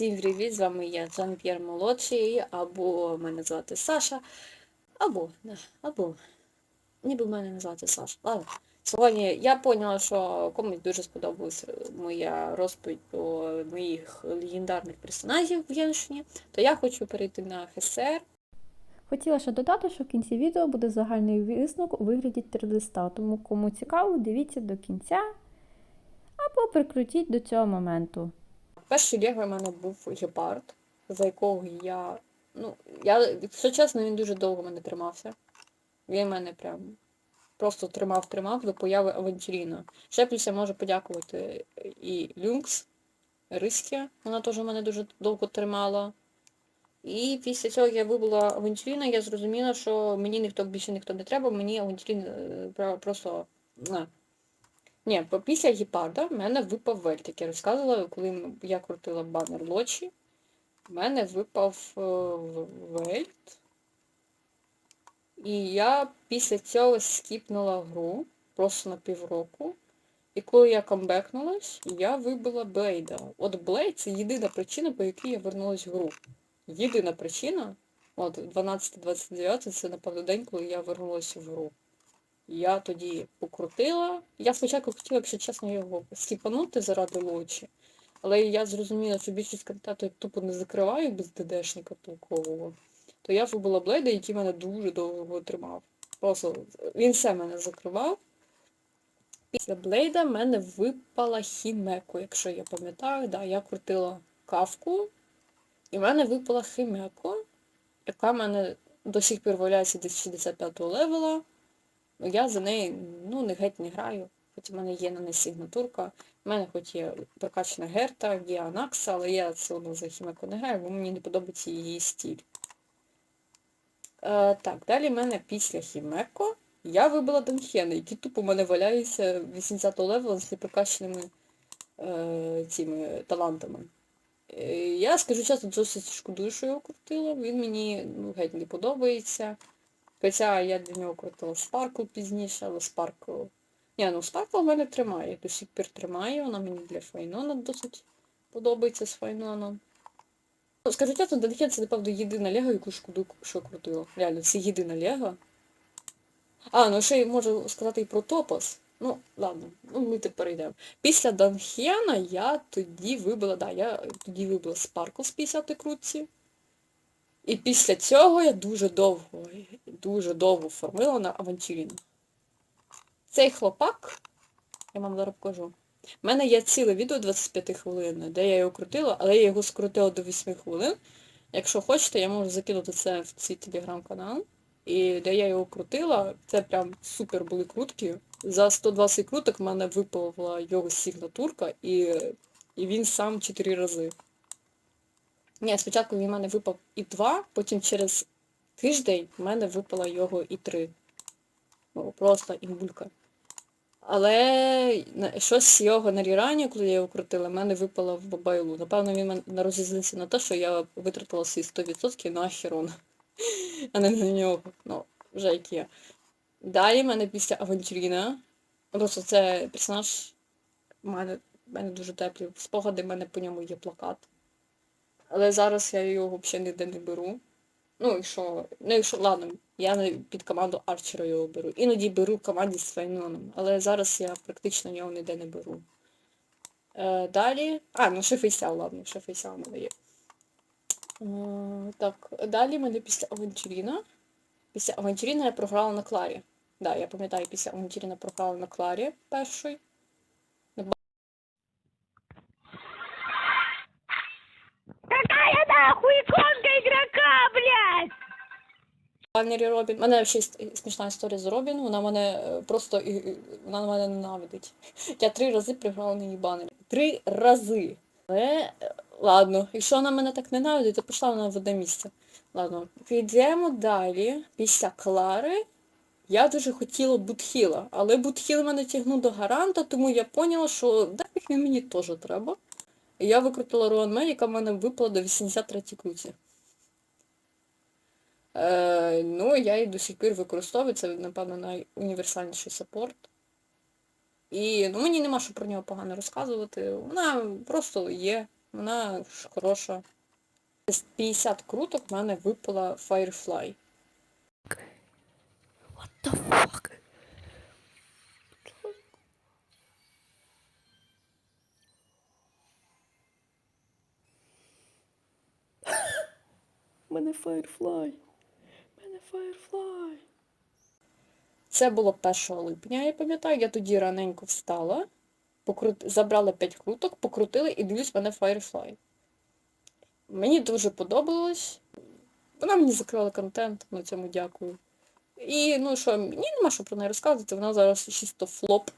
Всім привіт, з вами я Джан П'єр Молодший, або мене звати Саша, або, не, або, ніби мене звати Саша. Ладно. Сьогодні я поняла, що комусь дуже сподобалася моя розповідь про моїх легендарних персонажів в Геншині, то я хочу перейти на ХСР. Хотіла ще додати, що в кінці відео буде загальний висновок у вигляді 3D тому кому цікаво, дивіться до кінця або прикрутіть до цього моменту. Перший лего в мене був гепард, за якого я. Ну, я, якщо чесно, він дуже довго мене тримався. Він мене прям просто тримав-тримав до появи Авантюріна. Ще плюс я можу подякувати і Люнкс, Рискі, вона теж мене дуже довго тримала. І після цього я вибула Авантюріна, я зрозуміла, що мені ніхто більше ніхто не треба, мені Авантюрін е, просто. Ні, після гепарда в мене випав вельт, як я розказувала, коли я крутила банер лочі. В мене випав е, вельт. І я після цього скіпнула гру просто на півроку. І коли я камбекнулась, я вибила Блейда. От Блейд це єдина причина, по якій я вернулась в гру. Єдина причина, от 12-29 це, напевно, день, коли я вернулася в гру. Я тоді покрутила. Я спочатку хотіла, якщо чесно, його скіпанути заради лочі. Але я зрозуміла, що більшість контенту тупо не закриваю без ДДшника толкового. То я вибила Блейда, який мене дуже довго тримав. Просто він все мене закривав. Після Блейда в мене випала Хімеко, якщо я пам'ятаю. Да, я крутила кавку, і в мене випала Хімеко, яка в мене до сих пір валяється десь 65 левела. Ну, я за неї ну, не геть не граю. Хоч в мене є на неї сигнатурка. У мене хоч є прокачана Герта, є Анакса, але я все одно за Хімеко не граю, бо мені не подобається її стиль. Е, так, далі в мене після Хімеко я вибила Данхена, які тупо в мене валяються 80-го левела з непрокачаними е, цими талантами. Е, Я скажу чесно, досить шкодую, що його крутила. Він мені ну, геть не подобається. Хоча я для нього крутила Спаркл пізніше, але Спаркл... Ні, ну Спаркл в мене тримає, до сих пір тримає, вона мені для Файнона досить подобається з Файноном. Ну, скажу чесно, Данхен це, напевно, єдина лего, яку шкоду, що крутила. Реально, це єдина лего. А, ну ще й можу сказати і про Топос. Ну, ладно, ну ми тепер йдемо. Після Данхена я тоді вибила, да, я тоді вибила Спаркл з 50 крутці. І після цього я дуже довго, дуже довго формила на Авантюріну. Цей хлопак, я вам зараз покажу. У мене є ціле відео 25 хвилин, де я його крутила, але я його скрутила до 8 хвилин. Якщо хочете, я можу закинути це в цей телеграм-канал. І де я його крутила, це прям супер були крутки. За 120 круток в мене випала його сигнатурка, і, і він сам 4 рази. Ні, спочатку він в мене випав і 2, потім через тиждень в мене випала його і 3. Ну, просто імбулька. Але щось з його на рірані, коли я його крутила, в мене випало в бабайлу. Напевно, він мене розізлився на те, що я витратила свої 100% на Ахерона, а не на нього. Ну, вже як є. Далі в мене після Авантюріна. Просто це персонаж в мене, мене дуже теплі. Спогади в мене по ньому є плакат. Але зараз я його взагалі ніде не беру. Ну, якщо. Ну, якщо, ладно, я під команду Арчера його беру. Іноді беру команді з Файноном, але зараз я практично його ніде не беру. Е, далі. А, ну ще фейсял, ладно, ще фейсял в мене є. Е, так, далі мене після Авантюріна. Після Авантюріна я програла на Кларі. Да, я пам'ятаю, після Авантюріна програла на Кларі перший. Какая нахуй иконка игрока, блядь? Банері Робін. У мене ще смішна історія з Робін. Вона мене е, просто вона мене ненавидить. Я три рази програла на її банері. Три рази. Але е, ладно, якщо вона мене так ненавидить, то пішла вона в одне місце. Ладно, підемо далі. Після Клари я дуже хотіла Бутхіла, але Бутхіл мене тягнув до гаранта, тому я поняла, що да, він мені теж треба. Я викрутила Роан Мей, яка в мене випала до 83 круті. Е, ну, я її до сих пір використовую, це, напевно, найуніверсальніший саппорт. І ну, мені нема що про нього погано розказувати. Вона просто є. Вона хороша. З 50 круток в мене випала Firefly. What the fuck? Мене Firefly. Мене Firefly. Це було 1 липня, я пам'ятаю. Я тоді раненько встала, покрут... забрала 5 круток, покрутили і дивлюсь, мене Firefly. Мені дуже подобалось. Вона мені закрила контент, на цьому дякую. І ну що, мені нема що про неї розказувати, вона зараз чисто флоп.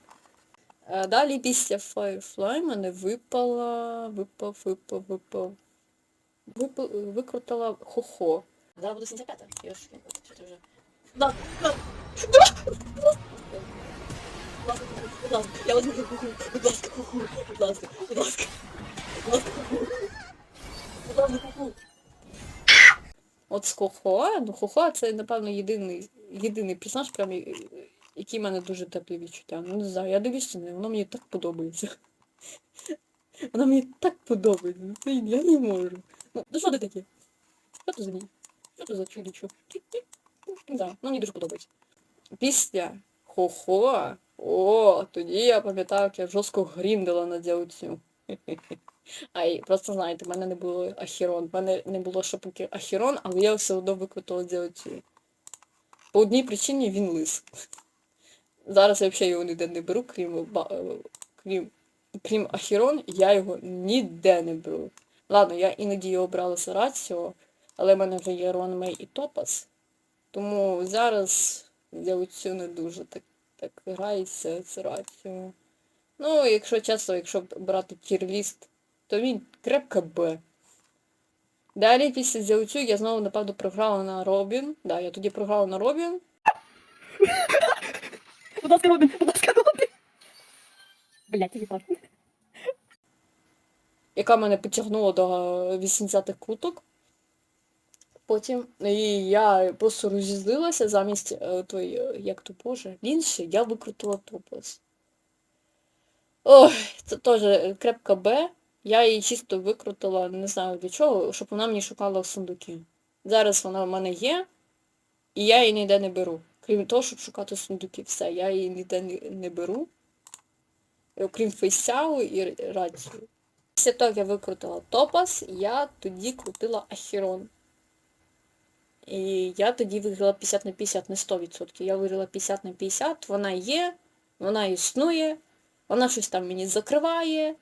Е, Далі після Firefly мене випала, випав, випав, випав. Викрутила хо-хо. Зараз буду 75 Я ж що ти вже. Да, да. Будь ласка, я вас дуже кухню. Будь ласка, кухню. Будь ласка, будь ласка. Будь ласка, кухню. Будь ласка, кухню. От з Хохоа, ну Хохоа це, напевно, єдиний, єдиний персонаж, прям, який в мене дуже теплі відчуття. Ну, не знаю, я дивлюся на воно мені так подобається. Вона мені так подобається. ну, Це я не можу. Ну, ну що ти таке? Що ти за ній? Що ти за чудичо? Да, ну мені дуже подобається. Після Хохо, о, тоді я пам'ятаю, як я жорстко гріндила на дяуцю. А і просто знаєте, в мене не було ахірон. В мене не було ще поки ахірон, але я все одно викрутила дяуцю. По одній причині він лис. Зараз я взагалі його ніде не беру, крім, е, крім, крім ахірон, я його ніде не беру. Ладно, я іноді його брала з раціо, але в мене вже є Ронмей і Топас. Тому зараз я оцю не дуже так, так грається з раціо. Ну, якщо чесно, якщо брати тірліст, то він крепка Б. Далі після Зяуцю я знову, напевно, програла на Робін. Да, я тоді програла на Робін. Будь ласка, Робін, будь ласка, Блять, яка мене підтягнула до 80-х круток. Потім і я просто розізлилася замість е, той, е, як то боже, інші, я викрутила топос. Ой, це теж крепка Б. Я її чисто викрутила, не знаю для чого, щоб вона мені шукала в сундуки. Зараз вона в мене є, і я її ніде не беру. Крім того, щоб шукати сундуки, все, я її ніде не беру. Окрім фейсяу і рацію. Після того, як я викрутила топас, я тоді крутила ахірон. І я тоді виграла 50 на 50, не 100%. Я виграла 50 на 50, вона є, вона існує, вона щось там мені закриває.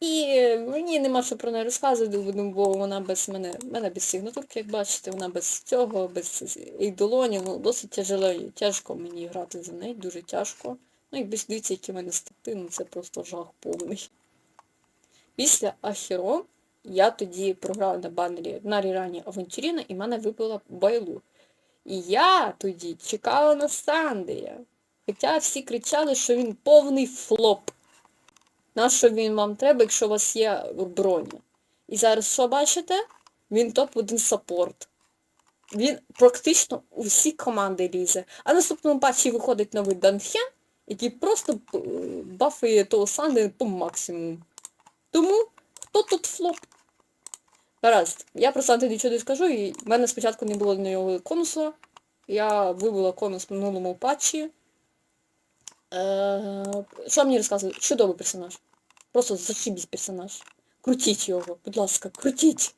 І мені нема що про неї розказувати, ну, бо вона без мене, в мене без сигнатурки, як бачите, вона без цього, без ейдолонів, ну досить тяжело, тяжко мені грати за неї, дуже тяжко. Ну без дивіться, які в мене стати, ну це просто жах повний. Після Ахірон я тоді програла на банері на Рірані Авантюріна і мене випала байлу. І я тоді чекала на Сандея. Хоча всі кричали, що він повний флоп. Нащо він вам треба, якщо у вас є броня? І зараз що бачите? Він топ-1 саппорт. Він практично у всі команди лізе. А наступному патчі виходить новий Данхен, який просто е, бафує того Санди по максимуму. Тому хто тут флоп? Гаразд, я про Санти нічого не скажу, і в мене спочатку не було до нього конуса. Я вибила конус в минулому патчі. Е, що мені розказують? Чудовий персонаж. Просто зашибісь персонаж. Крутіть його, будь ласка, крутіть.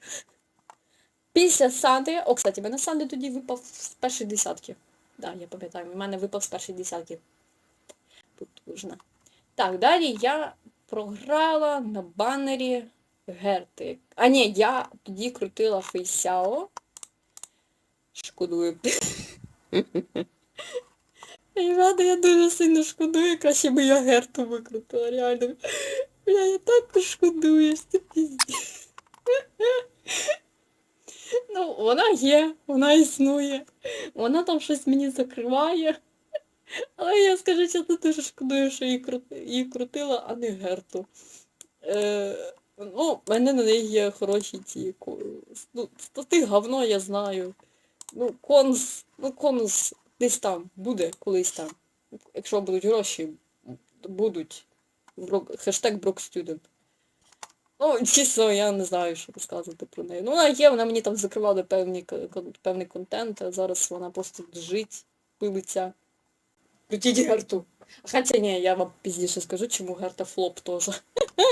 Після Санди, о, кстати, в мене Санди тоді випав з першої десятки. Так, да, я пам'ятаю, в мене випав з першої десятки. Потужно. Так, далі я програла на банері Герти. А ні, я тоді крутила Фейсяо. Шкодую. Ребята, я дуже сильно шкодую, краще би я Герту викрутила, реально. Бля, я так шкодую, що піздець. Ну, вона є, вона існує. Вона там щось мені закриває. Але я скажу чесно, дуже шкодую, що її, кру... її крутила, а не Герту. Е... Ну, в мене на неї є хороші ко- Ну, стати говно я знаю. Ну, конус, ну конус десь там буде, колись там. Якщо будуть гроші, будуть. Брок... Хештег Брокстудент. Ну, чесно, я не знаю, що розказувати про неї. Ну, вона є, вона мені там закривала певні, певний контент, а зараз вона просто жить, пилиться. Крутіть Герту. Хоча ні, я вам пізніше скажу, чому Герта флоп теж.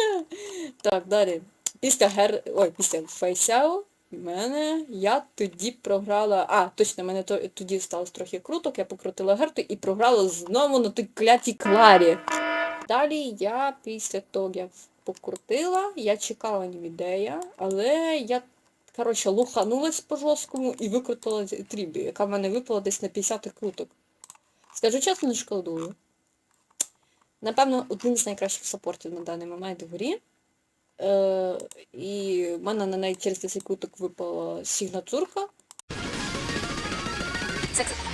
так, далі. Після Гер... Ой, після Фейсяо мене я тоді програла. А, точно, мене то... тоді сталося трохи круток, я покрутила Герту і програла знову на той клятій Кларі. Далі я після того я покрутила, я чекала Нівідея, але я, коротше, луханулась по жорсткому і викрутила Трібі, яка в мене випала десь на 50 круток. Скажу чесно, не шкодую. Напевно, один з найкращих саппортів на даний момент в грі. Е, і в мене на неї через 10 круток випала сігнатурка.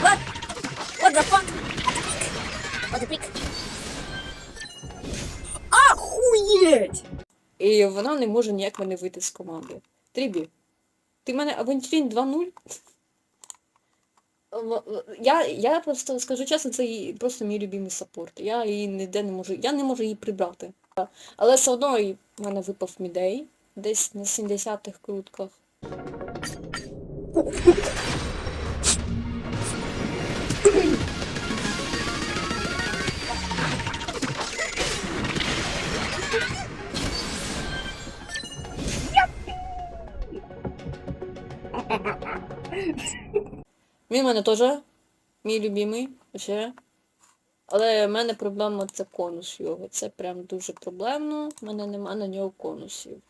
What? What the fuck? What the pick? Охуеть! І вона не може ніяк мене вийти з команди. Трібі, ти в мене авантюрін 2-0? Я, я просто скажу чесно, це просто мій любимий саппорт. Я її ніде не можу. Я не можу її прибрати. Але все одно в мене випав мідей десь на 70-х крутках. Він в мене теж мій любимий, ще. Але в мене проблема це конус його. Це прям дуже проблемно. В мене нема на нього конусів.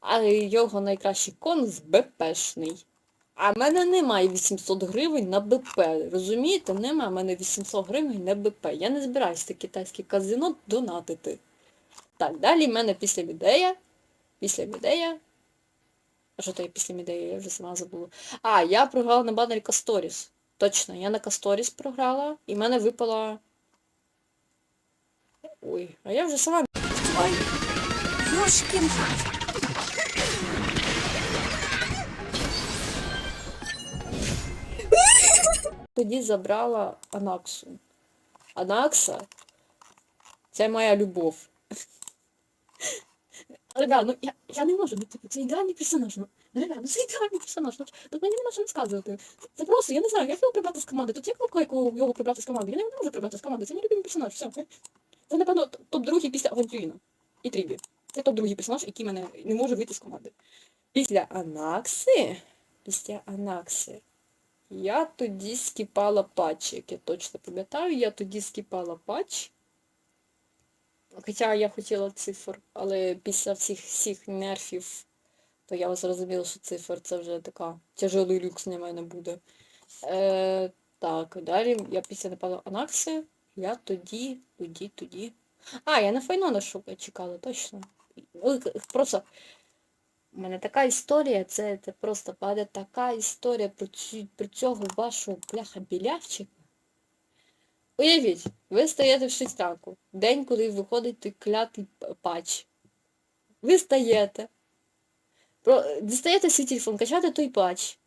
А його найкращий конус БПшний. А в мене немає 800 гривень на БП. Розумієте? Нема в мене 800 гривень на БП. Я не збираюся китайське казино донатити. Так, далі в мене після Мідея. Після Мідея. А що то є після Мідея? Я вже сама забула. А, я програла на банері Касторіс. Точно, я на Касторіс програла, і в мене випала. Ой, а я вже сама. Ой, ёшкин. Тоді забрала Анаксу. Анакса це моя любов. Да, ну я, я не можу, ну типу, це ідеальний персонаж. Ну, ну, ну це ідеальний персонаж. Ну, тут мені нема що розказувати. Це просто, я не знаю, як його прибрати з команди. Тут є кнопка, яку його прибрати з команди. Я не можу прибрати з команди. Це мій любимий персонаж. Все. Це, напевно, топ-другий після Авантюріна. І Трібі. Це топ-другий персонаж, який мене не може вийти з команди. Після Анакси. Після Анакси. Я тоді скіпала патч, як я точно пам'ятаю, я тоді скіпала патч. Хоча я хотіла цифр, але після всіх всіх нерфів, то я зрозуміла, що цифр це вже така тяжелий люкс для мене буде. Е, так, далі я після напала Анакси, я тоді, тоді, тоді. А, я на Файнона шукаю, чекала, точно. Просто у мене така історія, це, це просто паде така історія про, цю, про цього вашого бляха білявчика. Уявіть, ви стаєте в 6 ранку, день, коли виходить той клятий патч. Ви стаєте, дістаєте свій телефон, качаєте той патч.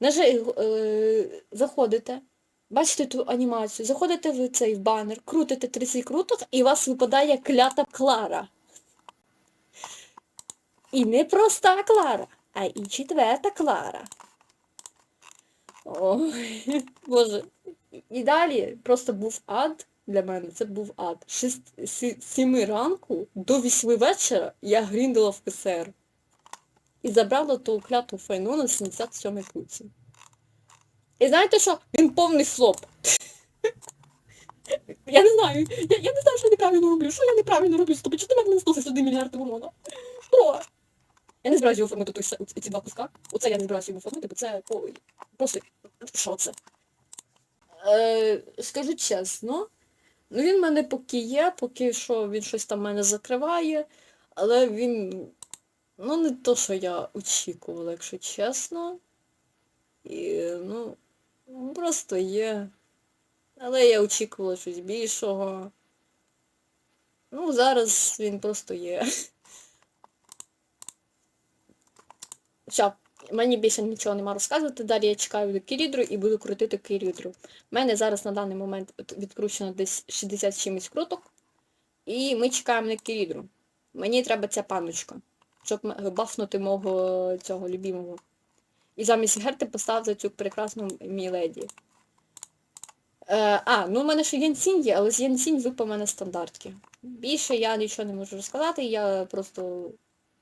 Наже, е, заходите, бачите ту анімацію, заходите в цей в банер, крутите 30 круток, і у вас випадає клята Клара. І не проста Клара, а і четверта Клара. Ой, Боже. І далі просто був ад для мене. Це був ад. Сі, сіми ранку до вісьми вечора я гріндила в КСР. І забрала ту кляту файну на 77 куці. І знаєте що? Він повний флоп. Я не знаю. Я, я не знаю, що я неправильно роблю. Що я неправильно роблю? Стоп, чого ти мене не 161 мільярд урона? Я не збираюся його оформити ці два куска. Оце я не збираюся його оформити, бо це просто що це? Е, скажу чесно, ну він в мене поки є, поки що він щось там мене закриває, але він, ну не то, що я очікувала, якщо чесно. І, ну, просто є. Але я очікувала щось більшого. Ну, зараз він просто є. Все, мені більше нічого нема розказувати. Далі я чекаю до Кірідру і буду крутити Кірідру. У мене зараз на даний момент відкручено десь 60 чимось круток. І ми чекаємо на Кірідру. Мені треба ця паночка, щоб бафнути мого цього любимого. І замість Герти поставити цю прекрасну міледі. Е, а, ну в мене ще Янсінь є, але з Янсінь випав мене стандартки. Більше я нічого не можу розказати, я просто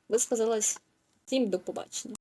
висказалась. Всім до побачення.